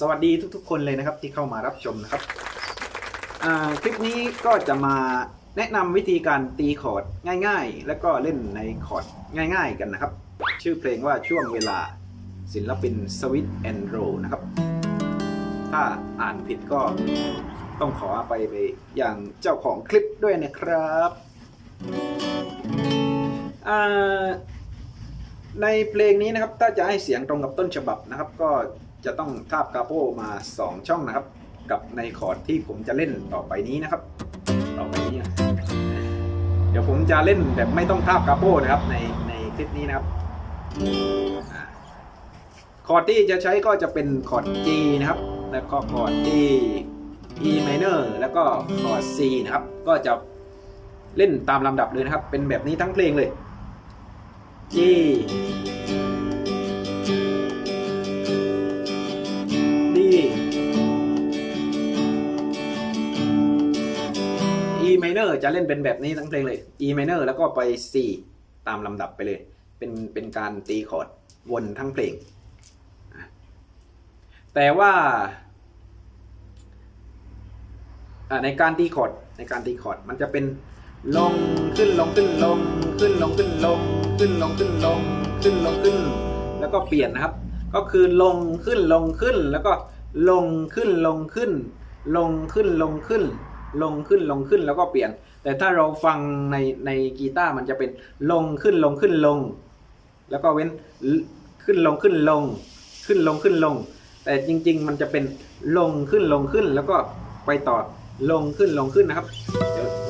สวัสดีทุกๆ คนเลยนะครับที่เข้ามารับชมนะครับคลิปนี้ก็จะมาแนะนำวิธีการตีคอร์ดง่าย ๆ และก็เล่นในคอร์ดง่าย ๆ กันนะครับ ชื่อเพลงว่าช่วงเวลาศิลปินสวิตแอนโรนะครับ ถ้าอ่านผิดก็ต้องขอไปไปอย่างเจ้าของคลิปด้วยนะครับ ในเพลงนี้นะครับถ้าจะให้เสียงตรงกับต้นฉบับนะครับ ก็จะต้องทาบกาโปมา 2 ช่องนะครับ กับในคอร์ดที่ผมจะเล่นต่อไปนี้นะครับ ต่อไปนี้นะเดี๋ยวผมจะเล่นแบบไม่ต้องทาบกาโปนะครับในในคลิปนี้นะครับคอร์ดที่จะใช้ก็จะเป็นคอร์ด G นะครับ แล้วก็คอร์ด G E minor แล้วก็คอร์ด C นะครับ ก็จะ เล่นตามลำดับเลยนะครับ เป็นแบบนี้ทั้งเพลงเลย G D E minor จะเล่นเป็นแบบนี้ทั้งเพลงเลย E minor แล้วก็ไป C ตามลำดับไปเลย เป็นเป็นการตีคอร์ดวนทั้งเพลง แต่ว่าอ่าในการตีคอร์ดในการตีคอร์ดมันจะเป็น ลงขึ้นลงขึ้นลงขึ้นลงขึ้นลงขึ้นลงขึ้นลงขึ้นลงขึ้น แล้วก็เปลี่ยนนะครับ ก็คือลงขึ้นลงขึ้น แล้วก็ลงขึ้นลงขึ้น ลงขึ้นลงขึ้น ลงขึ้นลงขึ้นแล้วก็เปลี่ยน แต่ถ้าเราฟังในในกีตาร์มันจะเป็นลงขึ้นลงขึ้นลง แล้วก็เว้นขึ้นลงขึ้นลง ขึ้นลงขึ้นลง แต่จริง ๆ มันจะเป็นลงขึ้นลงขึ้น แล้วก็ไปต่อลงขึ้นลงขึ้นนะครับ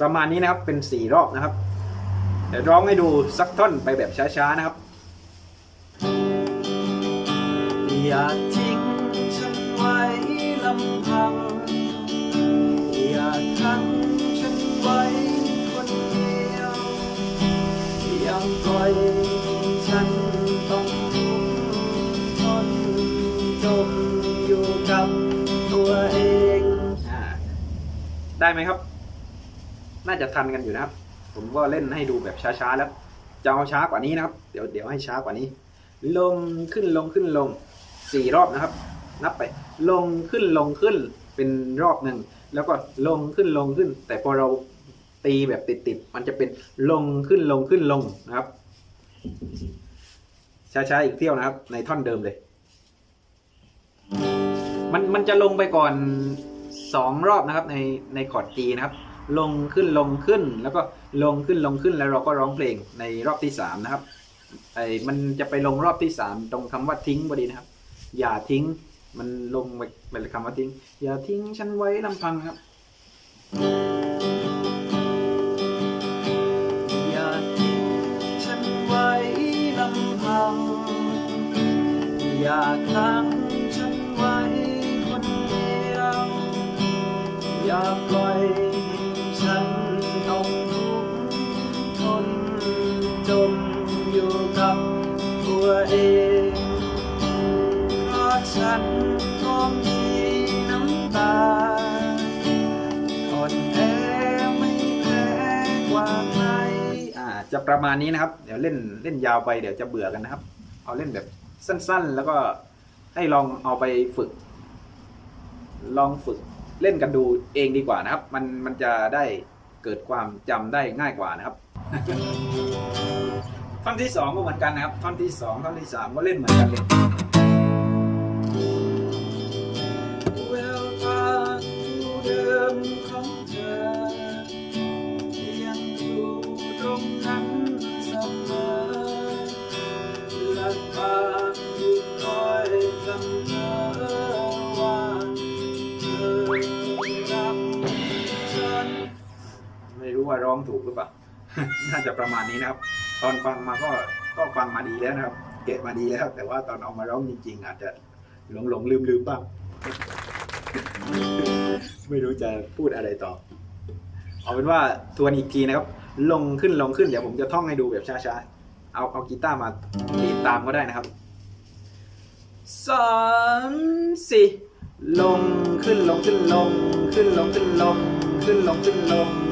ประมาณนี้นะครับเป็นสี่รอบนะครับ เดี๋ยวร้องให้ดูสักท่อนไปแบบช้าๆนะครับ อย่าทิ้งฉันไว้ลำพัง อย่าขังฉันไว้คนเดียวอย่าปล่อยฉันต้องทุกข์ทนจมอยู่กับตัวเองอ่าได้ไหมครับ น่าจะทันกันอยู่นะครับ ผมก็เล่นให้ดูแบบช้าๆแล้วจะเอาช้ากว่านี้นะครับ เดี๋ยวเดี๋ยวให้ช้ากว่านี้ ลงขึ้นลงขึ้นลงสี่รอบนะครับ นับไป ลงขึ้นลงขึ้นเป็นรอบหนึ่งแล้วก็ลงขึ้นลงขึ้น แต่พอเราตีแบบติดๆมันจะเป็นลงขึ้นลงขึ้นลงนะครับช้าๆอีกเที่ยวนะครับ ในท่อนเดิมเลย มันมันจะลงไปก่อนสองรอบนะครับในในคอร์ด G นะครับ ลงขึ้นลงขึ้น แล้วก็ลงขึ้นลงขึ้นแล้วเราก็ร้องเพลงในรอบที่สามนะครับไอ้มันจะไปลงรอบที่สามตรงคำว่าทิ้งพอดีนะครับ อย่าทิ้งมันลงไปเป็นคำว่าทิ้ง อย่าทิ้งฉันไว้ลำพังครับ อย่าทิ้งฉันไว้ลำพัง อย่าขังฉันไว้คนเดียวอย่าปล่อย ฉันต้องทุกข์ทนจมอยู่กับตัวเอง เพราะฉันก็มีน้ำตาอ่อนแอไม่แพ้กว่าใครอ่าจะประมาณนี้นะครับ เดี๋ยวเล่นเล่นยาวไปเดี๋ยวจะเบื่อกันนะครับ เอาเล่นแบบสั้นๆ แล้วก็ให้ลองเอาไปฝึก ลองฝึก เล่นกันดูเองดีกว่านะครับ มันมันจะได้เกิดความจำได้ง่ายกว่านะครับ ท่อนที่สองก็เหมือนกันนะครับ ท่อนที่สองท่อนที่สามก็เล่นเหมือนกันเลย รู้ว่าร้องถูกหรือเปล่า น่าจะประมาณนี้นะครับ ตอนฟังมาก็ก็ฟังมาดีแล้วนะครับ เก็บมาดีแล้ว แต่ว่าตอนเอามาร้องจริง ๆ อาจจะหลงหลงลืมลืมบ้างไม่รู้จะพูดอะไรต่อ เอาเป็นว่าทวนอีกทีนะครับ ลงขึ้นลงขึ้นเดี๋ยวผมจะท่องให้ดูแบบช้าๆ เอาเอากีตาร์มาดีดตามก็ได้นะครับสามสี่ลงขึ้นลงขึ้นลง ขึ้นลงขึ้นลง ขึ้นลงขึ้นลง